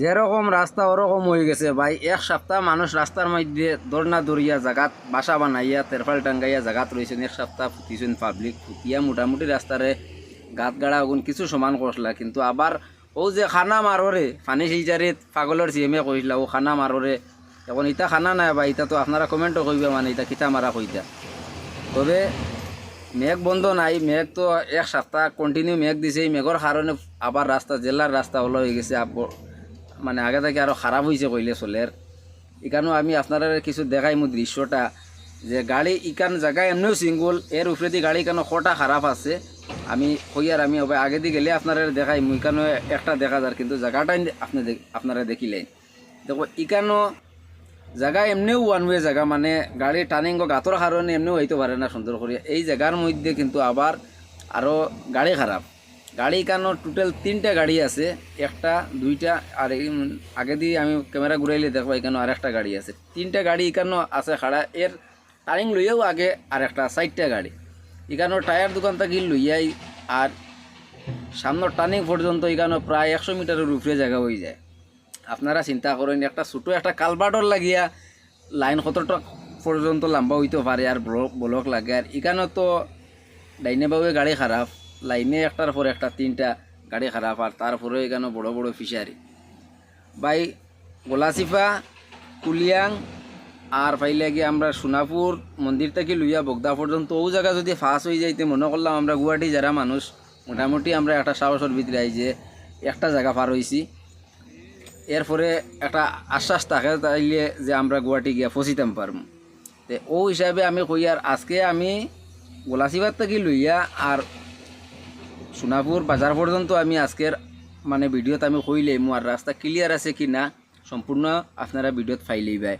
যেরকম রাস্তা ওরকম হয়ে গেছে, ভাই। এক সপ্তাহ মানুষ রাস্তার মধ্যে দৌড়না দৌড়িয়া জাগাত, বাসা বানাইয়া তেরফাল টাঙ্গাইয়া জাগাত রয়েছেন এক সপ্তাহ ফুটিছেন পাবলিক ফুটিয়া মোটামুটি রাস্তারে গাত গাড়া ওগুন কিছু সমান করলা। কিন্তু আবার ও যে খানা মাররে, ফানি শিলচারিত পাগলের চিএমএ কইলা ও খানা মাররে, এখন ইটা খানা নাই বা ইটা তো আপনারা কমেন্টও কইবে মানে ইটা কিতা মারা কইতা। তবে মেঘ বন্ধ নাই, মেঘ তো এক সপ্তাহ কন্টিনিউ মেঘ দিছে। এই মেঘর কারণে আবার রাস্তা জেলার রাস্তা হলো হয়ে গেছে। মানে আগে থেকে আরও খারাপ হয়েছে কইলে চলের। এখানেও আমি আপনারা কিছু দেখাই মো দৃশ্যটা, যে গাড়ি ইকান জায়গায় এমনিও সিঙ্গল, এর উপরেদি গাড়ি কেন কটা খারাপ আছে, আমি কইয়ার আমি হবে আগে দিয়ে গেলে আপনারা দেখাই মুই একটা দেখা যার, কিন্তু জায়গাটাই আপনি আপনারা দেখিলেন। দেখো, ইকানো জায়গা এমনিও ওয়ান ওয়ে জায়গা মানে গাড়ি টার্নিং গাতর কারণে এমনিও হইতে পারে না সুন্দর করে এই জায়গার মধ্যে কিন্তু আবার আরও গাড়ি খারাপ। গাড়ি কেন টোটাল তিনটা গাড়ি আছে, একটা, দুইটা, আর আগে দিয়ে আমি ক্যামেরা ঘুরাইলে দেখব এখানে আর একটা গাড়ি আছে। তিনটা গাড়ি এখানে আছে খাড়া, এর টার্নিং লইয়াও আগে আর একটা চারটা গাড়ি। এখানে টায়ার দোকান থেকে লইয়াই, আর সামনের টার্নিং পর্যন্ত এখানে প্রায় একশো মিটারের উপরে জায়গা হয়ে যায়। আপনারা চিন্তা করেন, একটা ছোটো একটা কালবাটর লাগিয়া লাইন কতটা পর্যন্ত লম্বা হইতে পারে, আর ব্লক ব্লক লাগে, আর এখানে তো ডাইনে বাবু গাড়ি খারাপ। লাইনে একটার পর একটা, তিনটা গাড়ি খারাপ, আর তারপরে এখানে বড় বড় ফিশারি। বাই গোলাচিপা কুলিয়াং, আর পাইলে গিয়ে আমরা সোনাপুর মন্দির থেকে লইয়া বগদা পর্যন্ত ও জায়গা যদি ফাঁস হয়ে যাইতে মনে করলাম আমরা গুয়াহাটি যারা মানুষ, মোটামুটি আমরা একটা সাহসের ভিতরে আই যে একটা জায়গা পার হয়েছি এরপরে একটা আশ্বাস থাকে তাইলে যে আমরা গুয়াহাটি গিয়া ফসিতাম পারম। তে ও হিসাবে আমি কই আর আজকে আমি গোলাচিবার থেকে লইয়া আর সোনাপুর বাজার পর্যন্ত আমি আজকের মানে ভিডিওতে আমি কইলে আর রাস্তা ক্লিয়ার আছে কি না সম্পূর্ণ আপনারা ভিডিওত ফাইলেই পায়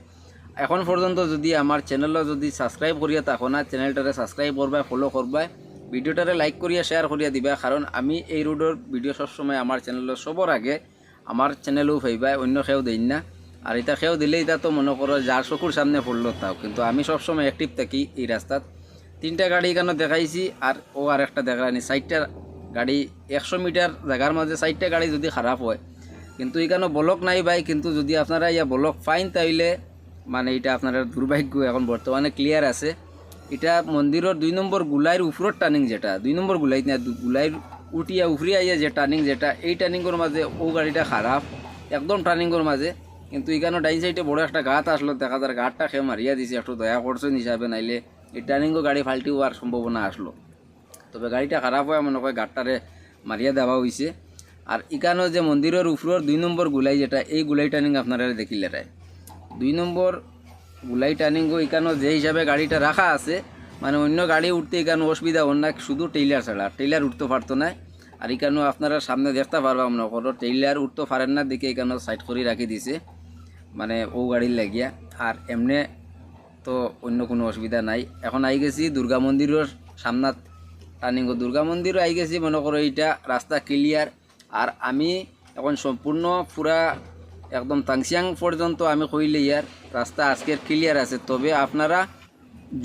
এখন পর্যন্ত যদি আমার চ্যানেলও যদি সাবস্ক্রাইব করিয়া থাকো না চ্যানেলটারে সাবস্ক্রাইব করবা ফলো করবা ভিডিওটারে লাইক করিয়া শেয়ার করিয়া দিবা কারণ আমি এই রোডের ভিডিও সবসময় আমার চ্যানেলের সবর আগে আমার চ্যানেলেও ফাইবা অন্য খেয়েও দেন না আর এটা খেয়েও দিলে এটা তো মনে করো যার চকুর সামনে পড়ল তাও, কিন্তু আমি সবসময় অ্যাক্টিভ থাকি এই রাস্তাত তিনটা গাড়ি এখানে দেখাইছি, আর ও আর একটা দেখা নি চারটা গাড়ি একশো মিটার জায়গার মাঝে চারটা গাড়ি যদি খারাপ হয়, কিন্তু এখানে ব্লক নাই ভাই, কিন্তু যদি আপনারা ইয়া ব্লক ফাইন তাইলে মানে এটা আপনারা দুর্ভাগ্য এখন বর্তমানে ক্লিয়ার আছে। এটা মন্দিরের দুই নম্বর গুলাইয়ের উপরের টার্নিং যেটা, দুই নম্বর গুলাই গুলাইয়ের উঠিয়া উফরি আইয়া যে টার্নিং যেটা, এই টার্নিংয়ের মাঝে ও গাড়িটা খারাপ একদম টার্নিংয়ের মাঝে কিন্তু এখানে ডাইন সাইডে বড় একটা গাত আসলো, দেখা যার গাতটা খেয়ে মারিয়া দিছে, একটু দয়া করছেন হিসাবে নাইলে এই টার্নিংও গাড়ি ফাল্টি হওয়ার সম্ভাবনা আসলো। তবে গাড়িটা খারাপ হয়, মনে হয় গাড়টারে মারিয়া দেওয়া হয়েছে আর এখানেও যে মন্দিরের উপরের দুই নম্বর গুলাই যেটা, এই গুলাই টার্নিং আপনারা দেখিলে দুই নম্বর গুলাই টার্নিংও এখানেও যে হিসাবে গাড়িটা রাখা আছে মানে অন্য গাড়ি উঠতে এখানে অসুবিধা হন না, শুধু টেইলার ছাড়া টেইলার উঠতে পারতো না। আর এখানেও আপনারা সামনে দেখতে পারবা, মনে করো টেইলার উঠতে পারেন না, দেখে এখানেও সাইড করে রাখি দিছে মানে ও গাড়ির লাগিয়া। আর এমনে তো অন্য কোনো অসুবিধা নাই। এখন আই গেছি দুর্গা মন্দিরের সামনাত টার্নিং দুর্গা মন্দিরও আই গেছি, মনে করো এইটা রাস্তা ক্লিয়ার আর আমি এখন সম্পূর্ণ পুরা একদম তাংসিয়াং পর্যন্ত আমি কইলে ইয়ার রাস্তা আজকের ক্লিয়ার আছে। তবে আপনারা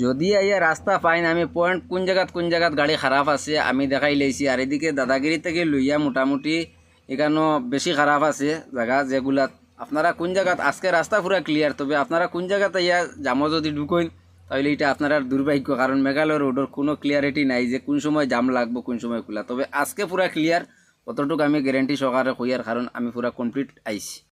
যদি আইয়া রাস্তা পাইন, আমি পয়েন্ট কোন জায়গাত কোন জায়গাত গাড়ি খারাপ আছে, আমি দেখাই লাইছি আর এদিকে দাদাগিরি থেকে লইয়া মোটামুটি এখানেও বেশি খারাপ আছে জায়গা যেগুলাত। আপনারা কোন জায়গাত আজকে রাস্তা পুরা ক্লিয়ার তবে আপনারা কোন জায়গাত ইয়া জামো যদি ঢুকইন তাহলে এটা আপনার আর দুর্ভাগ্য, কারণ মেঘালয় রোডের কোনো ক্লিয়ারিটি নাই যে কোন সময় জাম লাগবো, কোন সময় খোলা। তবে আজকে পুরা ক্লিয়ার অতটুকু আমি গ্যারেন্টি সহকারে কইয়ার, কারণ আমি পুরা কমপ্লিট আইছি।